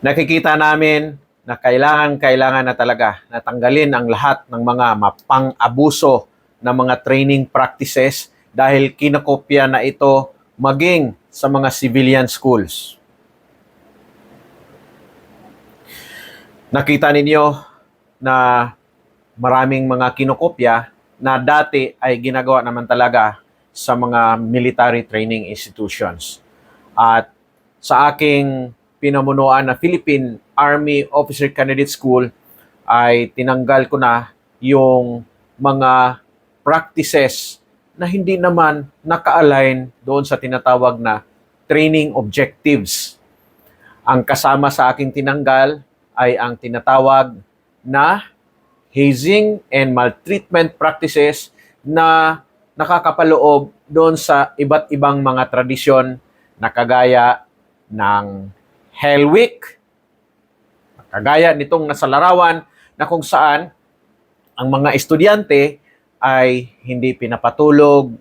nakikita namin na kailangan kailangan na talaga natanggalin ang lahat ng mga mapang-abuso na mga training practices dahil kinakopya na ito maging sa mga civilian schools. Nakita ninyo na maraming mga kinokopya na dati ay ginagawa naman talaga sa mga military training institutions. At sa aking pinamunuan na Philippine Army Officer Candidate School ay tinanggal ko na yung mga practices na hindi naman naka-align doon sa tinatawag na training objectives. Ang kasama sa aking tinanggal ay ang tinatawag na hazing and maltreatment practices na nakakapaloob doon sa iba't ibang mga tradisyon na kagaya ng Hell Week, kagaya nitong nasa larawan na kung saan ang mga estudyante ay hindi pinapatulog,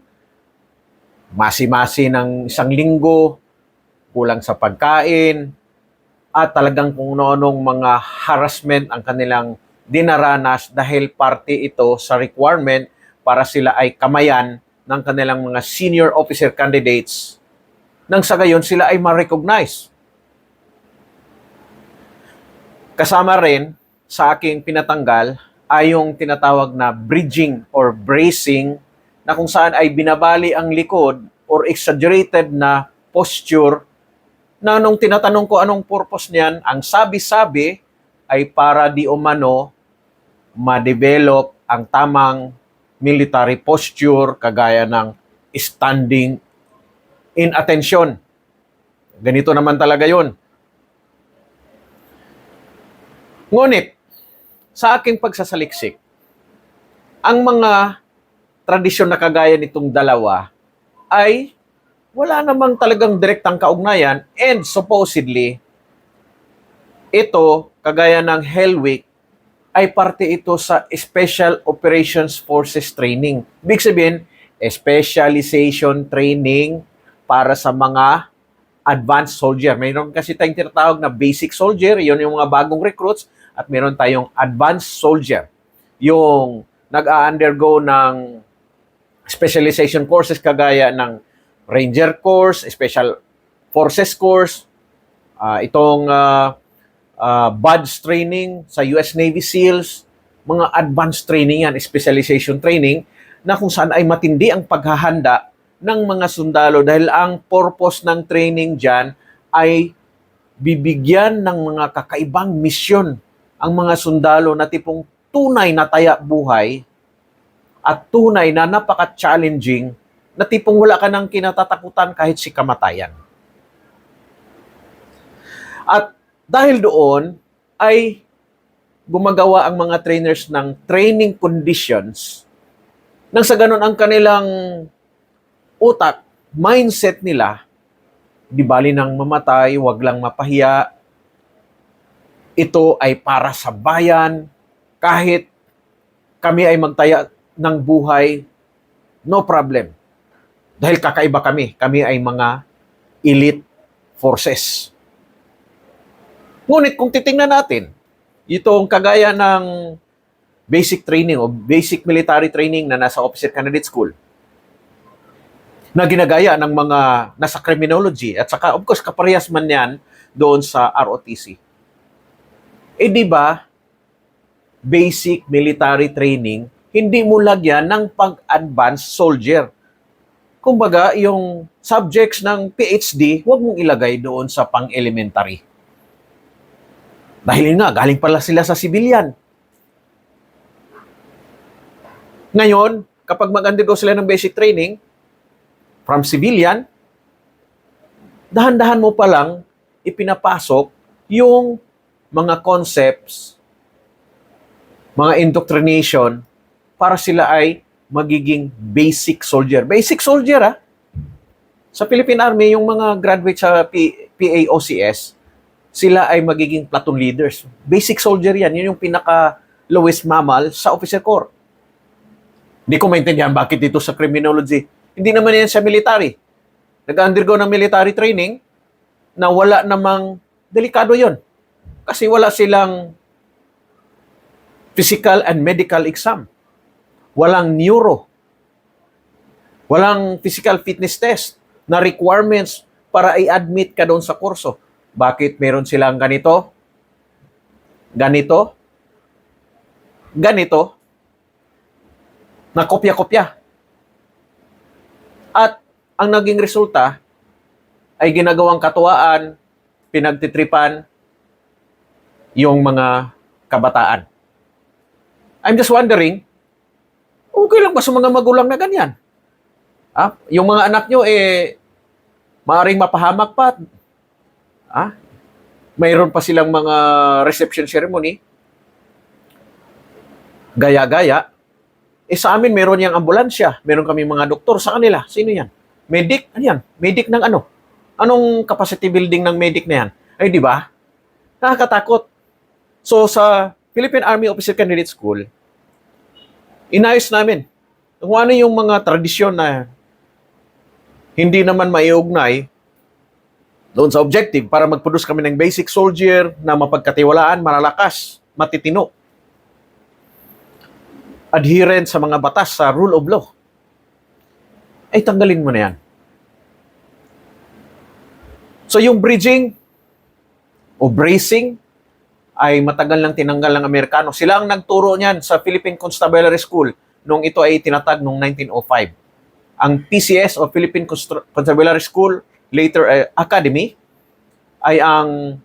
masi-masi ng isang linggo, kulang sa pagkain, at talagang kung noonong mga harassment ang kanilang dinaranas dahil parte ito sa requirement para sila ay kamayan ng kanilang mga senior officer candidates nang sa gayon sila ay ma-recognize. Kasama rin sa aking pinatanggal ay yung tinatawag na bridging or bracing na kung saan ay binabali ang likod or exaggerated na posture na nung tinatanong ko anong purpose niyan, ang sabi-sabi ay para di umano ma-develop ang tamang military posture kagaya ng standing in attention. Ganito naman talaga yon. Ngunit, sa aking pagsasaliksik, ang mga tradisyon na kagaya nitong dalawa ay wala namang talagang direktang kaugnayan and supposedly, ito, kagaya ng Hell Week, ay parte ito sa Special Operations Forces Training. Big sabihin, specialization training para sa mga advanced soldier. Mayroon kasi tayong tinatawag na basic soldier, yun yung mga bagong recruits, at meron tayong advanced soldier. Yung nag-undergo ng specialization courses kagaya ng Ranger course, Special Forces course, ah, itong uh, BUDS training sa US Navy SEALs, mga advanced training yan, specialization training, na kung saan ay matindi ang paghahanda ng mga sundalo dahil ang purpose ng training dyan ay bibigyan ng mga kakaibang misyon ang mga sundalo na tipong tunay na taya buhay at tunay na napaka-challenging na tipong wala ka nang kinatatakutan kahit si kamatayan. At dahil doon ay gumagawa ang mga trainers ng training conditions nang sa ganun ang kanilang utak, mindset nila, di bali nang mamatay, wag lang mapahiya, ito ay para sa bayan, kahit kami ay magtaya ng buhay, no problem. Dahil kakaiba kami, kami ay mga elite forces. Ngunit kung titingnan natin, itong kagaya ng basic training o basic military training na nasa officer candidate school, na ginagaya ng mga nasa criminology at saka of course kaparehas man yan doon sa ROTC. Eh di ba, basic military training, hindi mo lagyan ng pag-advanced soldier. Kumbaga, yung subjects ng PhD, huwag mong ilagay doon sa pang-elementary. Dahil nga, galing pala sila sa civilian. Ngayon, kapag mag-undergo sila ng basic training, from civilian, dahan-dahan mo pa lang ipinapasok yung mga concepts, mga indoctrination para sila ay magiging basic soldier. Basic soldier, ah. Sa Philippine Army, yung mga graduate sa P- PAOCS, sila ay magiging platoon leaders. Basic soldier yan. Yun yung pinaka lowest mammal sa officer corps. Hindi ko maintindihan bakit dito sa criminology. Hindi naman yan sa military. Nag-undergo ng military training na wala namang delikado yon. Kasi wala silang physical and medical exam. Walang neuro. Walang physical fitness test na requirements para i-admit ka doon sa kurso. Bakit meron silang ganito? Ganito? Ganito? Na kopya-kopya. At ang naging resulta ay ginagawang katuwaan, pinagtitripan yung mga kabataan. I'm just wondering, okay lang ba sa mga magulang na ganyan? Ah, yung mga anak nyo, eh, maaring mapahamak pa. Ah, mayroon pa silang mga reception ceremony. Gaya-gaya. Eh sa amin, meron yung ambulansya. Meron kami mga doktor sa kanila. Sino yan? Medic? Ano yan? Medic ng ano? Anong capacity building ng medic na yan? Ay, di ba? Nakakatakot. So, sa Philippine Army Officer Candidate School, inayos namin kung ano yung mga tradisyon na hindi naman maiugnay doon sa objective para mag-produce kami ng basic soldier na mapagkatiwalaan, malalakas, matitino. Adherent sa mga batas sa rule of law. Ay tanggalin mo na yan. So yung bridging o bracing ay matagal nang tinanggal ng Amerikano. Sila ang nagturo niyan sa Philippine Constabulary School nung ito ay tinatag noong 1905. Ang PCS o Philippine Constabulary School, later eh, Academy, ay ang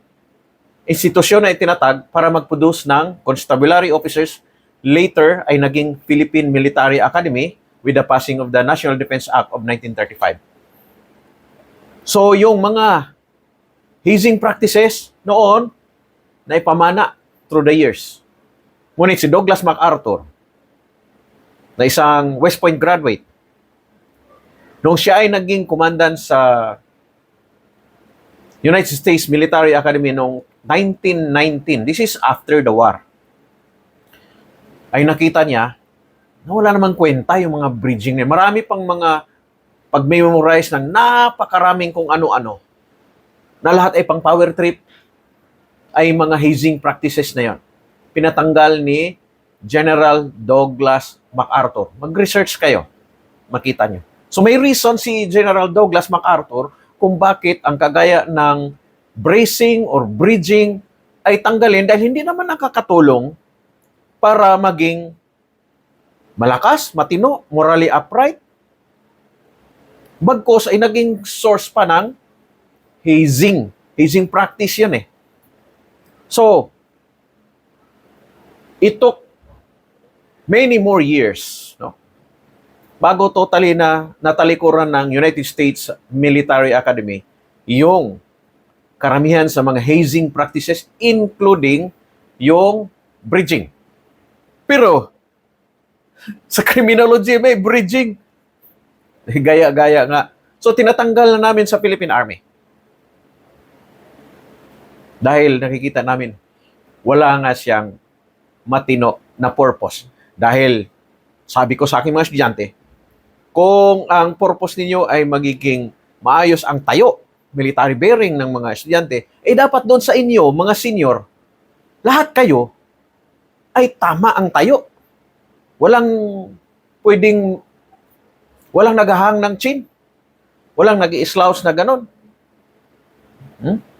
institusyon na itinatag para mag-produce ng constabulary officers. Later ay naging Philippine Military Academy with the passing of the National Defense Act of 1935. So yung mga hazing practices noon na ipamana through the years. Ngunit si Douglas MacArthur, na isang West Point graduate, nung siya ay naging kumandan sa United States Military Academy noong 1919, this is after the war, ay nakita niya na wala namang kwenta yung mga bridging niya. Marami pang mga pag-memorize ng napakaraming kung ano-ano na lahat ay pang power trip, ay mga hazing practices na yon. Pinatanggal ni General Douglas MacArthur. Mag-research kayo, makita nyo. So may reason si General Douglas MacArthur kung bakit ang kagaya ng bracing or bridging ay tanggalin dahil hindi naman nakakatulong para maging malakas, matino, morally upright. Bagkos ay naging source pa ng hazing. Hazing practice yun eh. So, it took many more years no, bago totally na natalikuran ng United States Military Academy yung karamihan sa mga hazing practices including yung bridging. Pero sa criminology may bridging. Gaya-gaya nga. So tinatanggal na namin sa Philippine Army. Dahil nakikita namin, wala nga siyang matino na purpose. Dahil, sabi ko sa aking mga estudyante, kung ang purpose ninyo ay magiging maayos ang tayo, military bearing ng mga estudyante, eh dapat doon sa inyo, mga senior, lahat kayo ay tama ang tayo. Walang pwedeng, walang naghahang ng chin. Walang nag islaus na ganon. Hmm?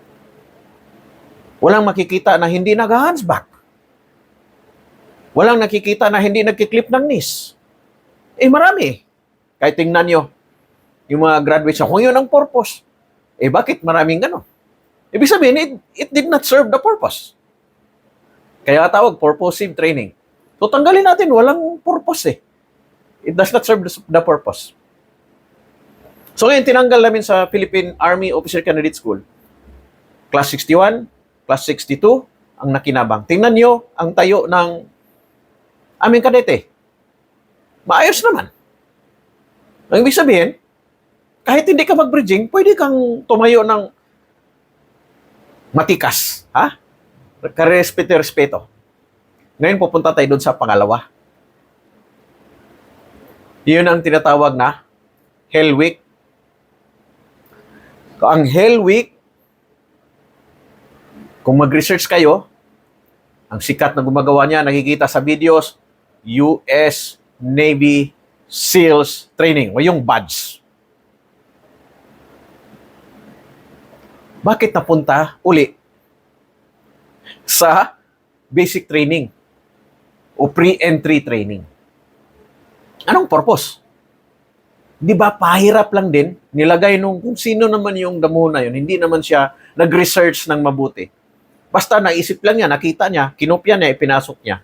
Walang makikita na hindi nag-handsback. Walang nakikita na hindi nagkiklip ng knees. Eh marami. Kahit tingnan nyo, yung mga graduates kung yun ang purpose, eh bakit maraming gano'n? Ibig sabihin, it, it did not serve the purpose. Kaya tawag purposive training. So tanggalin natin, walang purpose eh. It does not serve the purpose. So ngayon, tinanggal namin sa Philippine Army Officer Candidate School. Class 61, Class 62, ang nakinabang. Tingnan nyo ang tayo ng aming kadete. Maayos naman. Ang ibig sabihin, kahit hindi ka mag-bridging, pwede kang tumayo ng matikas. Ha? Karespeto-respeto. Ngayon, pupunta tayo doon sa pangalawa. Yun ang tinatawag na Hell Week. Ang Hell Week Kung mag-research kayo, ang sikat na gumagawa niya, nakikita sa videos, US Navy SEALs Training, o yung badge. Bakit napunta uli sa basic training o pre-entry training? Anong purpose? Di ba pahirap lang din, nilagay nung kung sino naman yung damo na yun, hindi naman siya nag-research ng mabuti. Basta naisip lang niya, nakita niya, kinopya niya, ipinasok niya.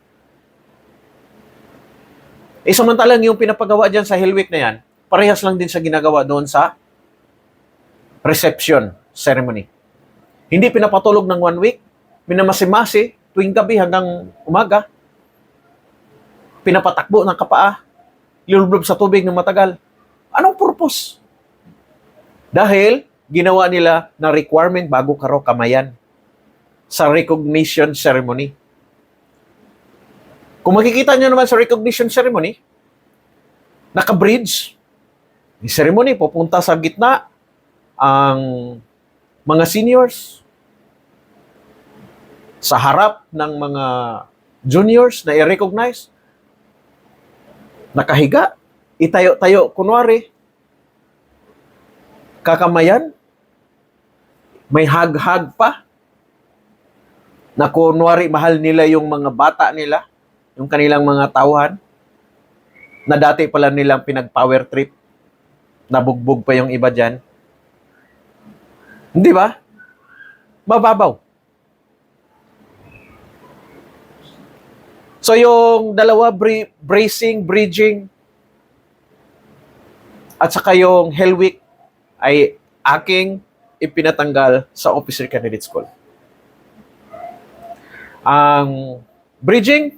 Eh samantalang yung pinapagawa dyan sa Hell Week na yan, parehas lang din sa ginagawa doon sa reception ceremony. Hindi pinapatulog ng one week, minamasi-masi tuwing gabi hanggang umaga. Pinapatakbo ng kapaa, lulublob sa tubig ng matagal. Anong purpose? Dahil ginawa nila na requirement bago karo kamayan sa recognition ceremony. Kung makikita nyo naman sa recognition ceremony, naka-bridge. Yung ceremony, pupunta sa gitna ang mga seniors sa harap ng mga juniors na i-recognize. Nakahiga, itayo-tayo, kunwari, kakamayan, may hag-hag pa, na kunwari mahal nila yung mga bata nila, yung kanilang mga tauhan, na dati pala nilang pinag-power trip, nabugbog pa yung iba dyan. Hindi ba? Mababaw. So yung dalawa, bri- bracing, bridging, at saka yung Hell Week ay aking ipinatanggal sa Officer Candidate School. Ang bridging,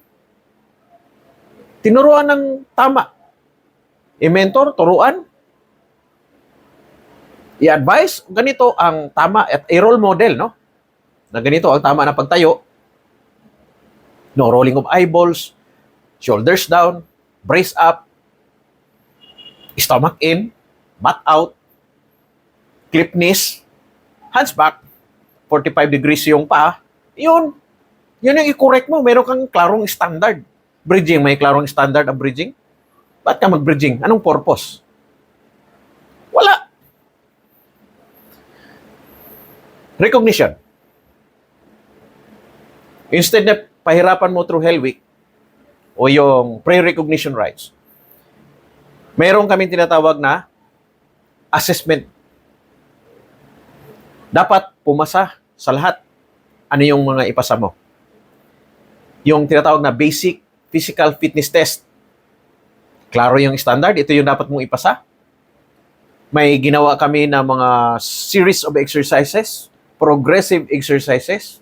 tinuruan ng tama. I-mentor, turuan. I-advise, ganito ang tama at a role model, no? Na ganito ang tama na pagtayo. No rolling of eyeballs, shoulders down, brace up, stomach in, butt out, clip knees, hands back, 45 degrees yung paa. Yun. Yun yung i-correct mo. Meron kang klarong standard. Bridging, may klarong standard ang bridging. Ba't ka mag-bridging? Anong purpose? Wala. Recognition. Instead na pahirapan mo through Hell Week o yung pre-recognition rights, mayroon kami tinatawag na assessment. Dapat pumasa sa lahat. Ano yung mga ipasa mo? Yung tinatawag na basic physical fitness test. Klaro yung standard, ito yung dapat mong ipasa. May ginawa kami na mga series of exercises, progressive exercises,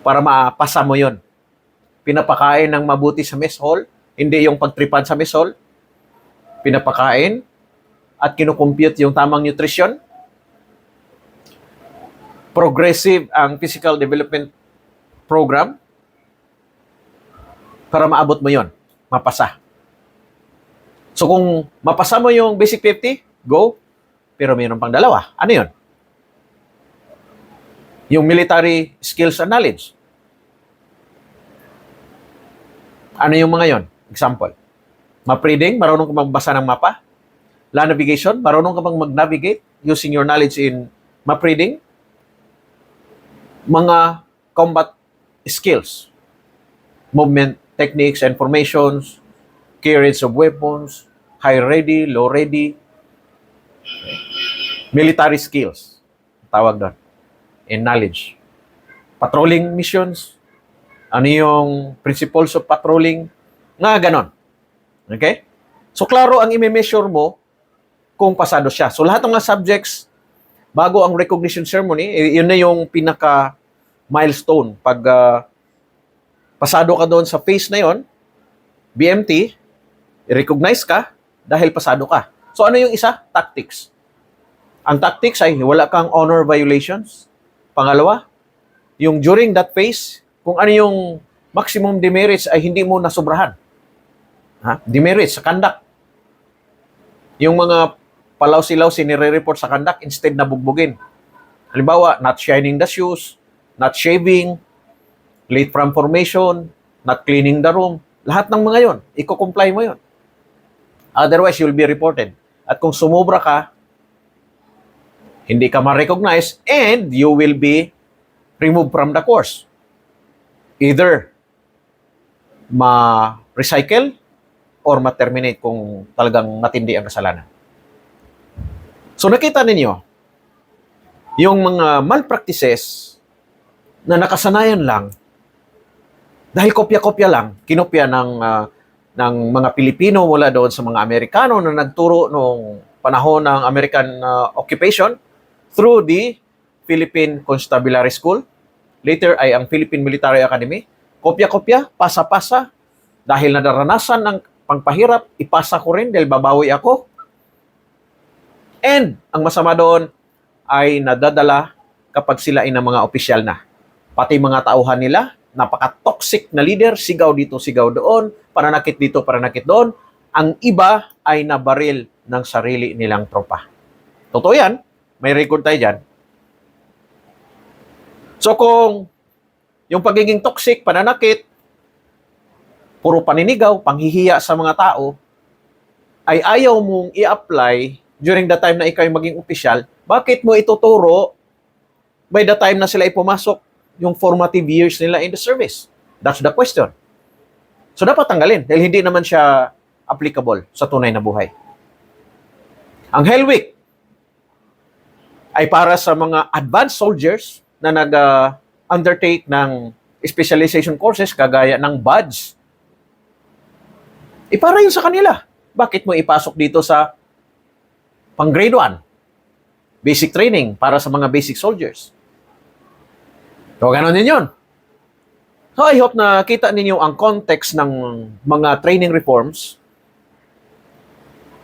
para mapasa mo yon. Pinapakain ng mabuti sa mess hall, hindi yung pagtripan sa mess hall. Pinapakain at kinukompute yung tamang nutrition. Progressive ang physical development program para maabot mo yon, mapasa. So kung mapasa mo yung basic 50, go. Pero mayroon pang dalawa. Ano yon? Yung military skills and knowledge. Ano yung mga yon? Example. Map reading, marunong ka magbasa ng mapa. Land navigation, marunong ka bang mag-navigate using your knowledge in map reading. Mga combat skills. Movement techniques and formations, carriage of weapons, high ready, low ready, military skills. Tawag doon. And knowledge. Patrolling missions. Ano yung principles of patrolling. Nga ganon. Okay? So, klaro ang i-measure mo kung pasado siya. So, lahat ng subjects, bago ang recognition ceremony, eh, yun na yung pinaka milestone. Pag ah, pasado ka doon sa phase na yon, BMT, i-recognize ka dahil pasado ka. So, ano yung isa? Tactics. Ang tactics ay wala kang honor violations. Pangalawa, yung during that phase, kung ano yung maximum demerits ay hindi mo nasobrahan. Ha? Demerits sa conduct. Yung mga palaw-silaw sinire-report sa conduct instead na bugbugin. Halimbawa, not shining the shoes, not shaving, late from formation, not cleaning the room, lahat ng mga yon, i-comply mo yon. Otherwise, you'll be reported. At kung sumubra ka, hindi ka ma-recognize and you will be removed from the course. Either ma-recycle or ma-terminate kung talagang matindi ang kasalanan. So nakita ninyo, yung mga malpractices na nakasanayan lang, dahil kopya-kopya lang, kinopya ng, ah, ng mga Pilipino mula doon sa mga Amerikano na nagturo noong panahon ng American ah, occupation through the Philippine Constabulary School. Later ay ang Philippine Military Academy. Kopya-kopya, pasa-pasa, dahil nadaranasan ng pangpahirap, ipasa ko rin dahil babawi ako. And ang masama doon ay nadadala kapag sila ay ng mga opisyal na. Pati mga tauhan nila, napaka-toxic na leader, sigaw dito, sigaw doon, pananakit dito, pananakit doon. Ang iba ay nabaril ng sarili nilang tropa. Totoo yan, may record tayo dyan. So kung yung pagiging toxic, pananakit, puro paninigaw, panghihiya sa mga tao, ay ayaw mong i-apply during the time na ikaw maging opisyal, bakit mo ituturo by the time na sila ipumasok yung formative years nila in the service? That's the question. So dapat tanggalin dahil hindi naman siya applicable sa tunay na buhay. Ang Hell Week ay para sa mga advanced soldiers na nag-undertake ng specialization courses kagaya ng BUDS. Ipara yun sa kanila. Bakit mo ipasok dito sa pang grade 1? Basic training para sa mga basic soldiers. So, ganun din yun. So, I hope na kita ninyo ang context ng mga training reforms.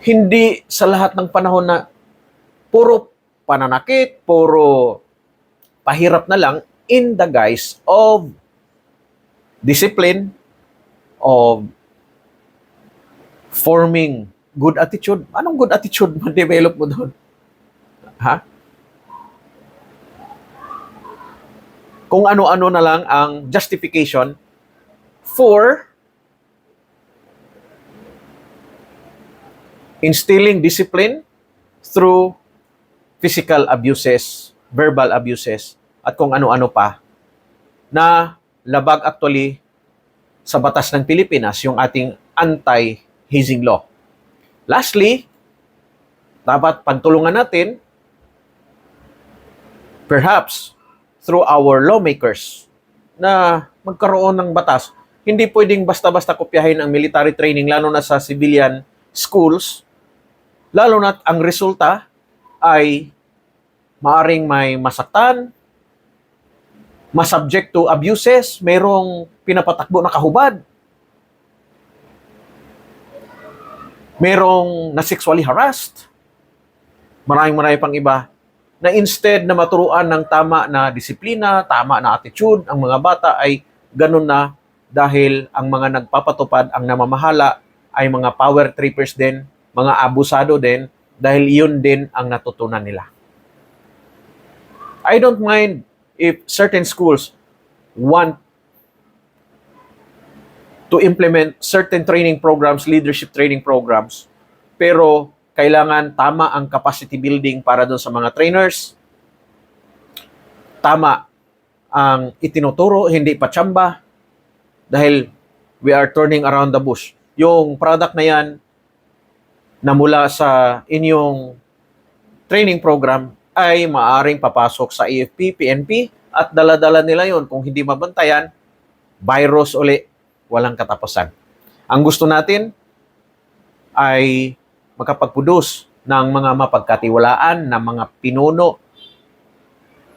Hindi sa lahat ng panahon na puro pananakit, puro pahirap na lang in the guise of discipline, of forming good attitude. Anong good attitude ma-develop mo doon? Ha? Kung ano-ano na lang ang justification for instilling discipline through physical abuses, verbal abuses, at kung ano-ano pa na labag actually sa batas ng Pilipinas, yung ating anti-hazing law. Lastly, dapat pagtulungan natin, perhaps through our lawmakers, na magkaroon ng batas. Hindi pwedeng basta-basta kopyahin ang military training, lalo na sa civilian schools, lalo na ang resulta ay maaring may masaktan, masubject to abuses, mayroong pinapatakbo na kahubad, merong na sexually harassed, maraming marami pang iba, na instead na maturuan ng tama na disiplina, tama na attitude, ang mga bata ay ganun na dahil ang mga nagpapatupad, ang namamahala ay mga power trippers din, mga abusado din, dahil yun din ang natutunan nila. I don't mind if certain schools want to implement certain training programs, leadership training programs, pero kailangan tama ang capacity building para doon sa mga trainers. Tama ang itinuturo, hindi pa tsamba. Dahil we are turning around the bush. Yung product na yan na mula sa inyong training program ay maaring papasok sa AFP, PNP at dala-dala nila yon kung hindi mabantayan, virus uli, walang katapusan. Ang gusto natin ay makapagproduce ng mga mapagkatiwalaan na mga pinuno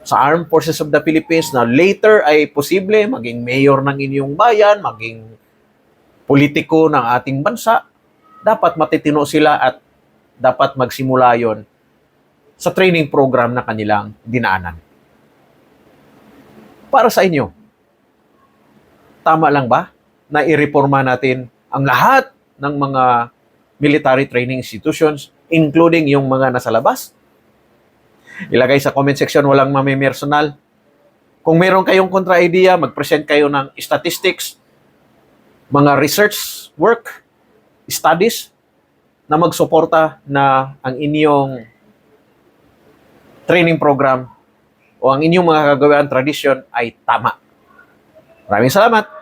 sa Armed Forces of the Philippines na later ay posible maging mayor ng inyong bayan, maging politiko ng ating bansa, dapat matitino sila at dapat magsimula yon sa training program na kanilang dinaanan. Para sa inyo, tama lang ba na ireforma natin ang lahat ng mga military training institutions, including yung mga nasa labas? Ilagay sa comment section, walang mamimersonal. Kung meron kayong kontra-idea, mag-present kayo ng statistics, mga research work, studies, na magsuporta na ang inyong training program o ang inyong mga kagawian tradisyon ay tama. Maraming salamat!